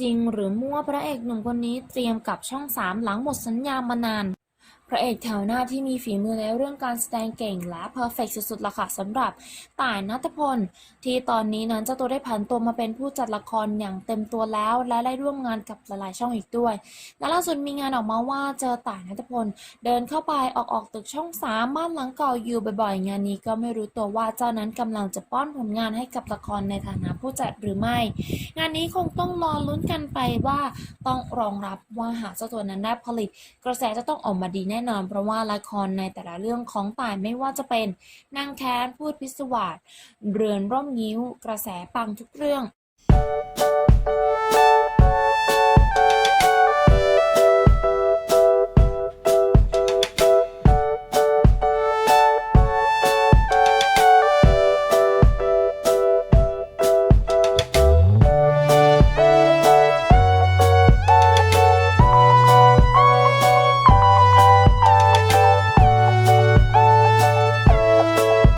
จริงหรือมั่วพระเอกหนุ่มคนนี้เตรียมกับช่องสามหลังหมดสัญญามานาน พระเอกแถวหน้าที่มีฝีมือในเรื่องการแสดงเก่งและเพอร์เฟกสุดๆล่ะค่ะสำหรับต่ายนัทพล ที่ตอนนี้นั้นเจ้าตัวได้ผันตัวมาเป็นผู้จัดละครอย่างเต็มตัวแล้ว และได้ร่วมงานกับหลายๆช่องอีกด้วย และล่าสุดมีงานออกมาว่าเจอต่ายนัทพล เดินเข้าไปออกออกตึกช่องสามบ้านหลังเก่าอยู่บ่อยๆ งานนี้ก็ไม่รู้ตัวว่าเจ้านั้นกำลังจะป้อนผลงานให้กับละครในฐานะผู้จัดหรือไม่ งานนี้คงต้องรอลุ้นกันไปว่าต้องรองรับว่าหากเจ้าตัวนั้นได้ผลิต กระแสจะต้องออกมาดีแน่น่นอนเพราะว่าละครในแต่ละเรื่องของต่ายไม่ว่าจะเป็นนางแค้นพูดพิศวาสเรือนร่มยิ้ว กระแสปังทุกเรื่อง